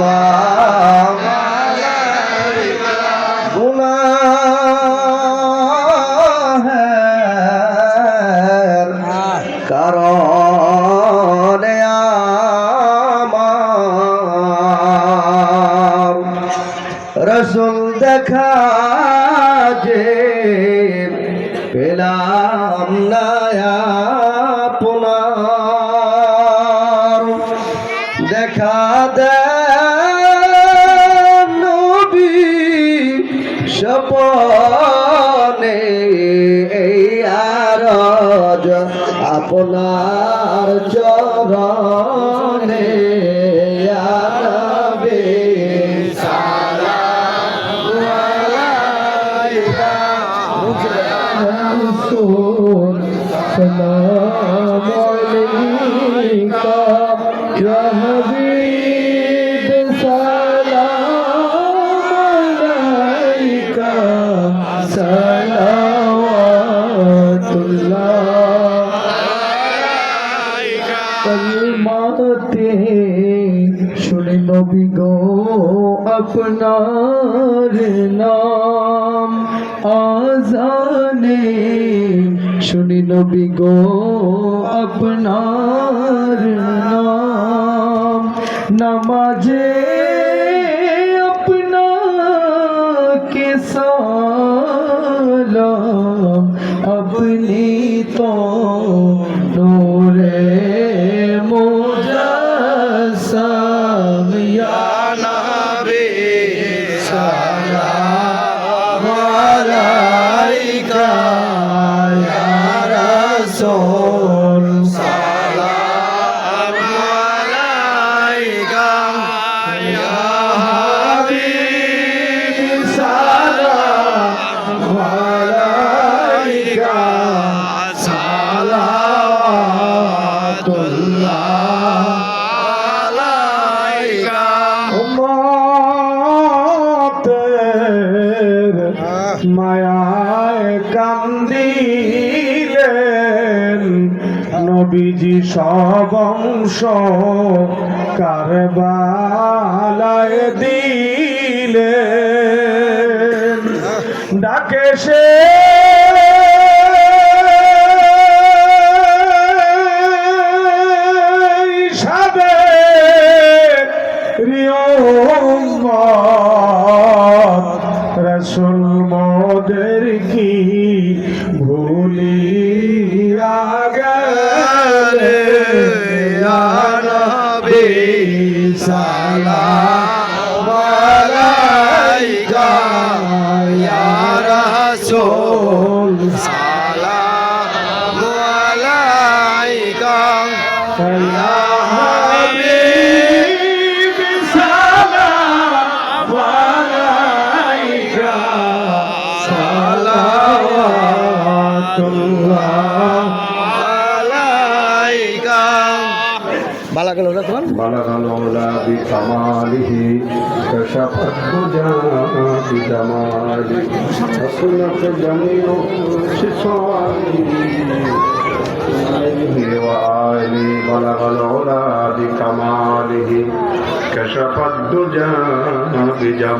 ইসলাম গুনাহের কারণে আমার রসুল দেখা যে পেলাম না নবী সপনে এই আরজ আপনার চরণে আনবে মানতে শুনে নবী গো আপনার নাম আজানে। শুনে নবী গো আপনার নাম নামাজে আপনাকে সালাম अपनी মায়ায় কান্দিলেন। নবীজি সব অংশ কারবালায় দিলেন। ডাকে সে রসুল মোদের কি ভুলিয়া গেলে নবী সালাম আলাইকা ইয়া بلغ العلا بلغ العلا بكماله كشف الدجى بجماله حسنت جميع خصاله وآله بلغ العلا بكماله كشف الدجى بجماله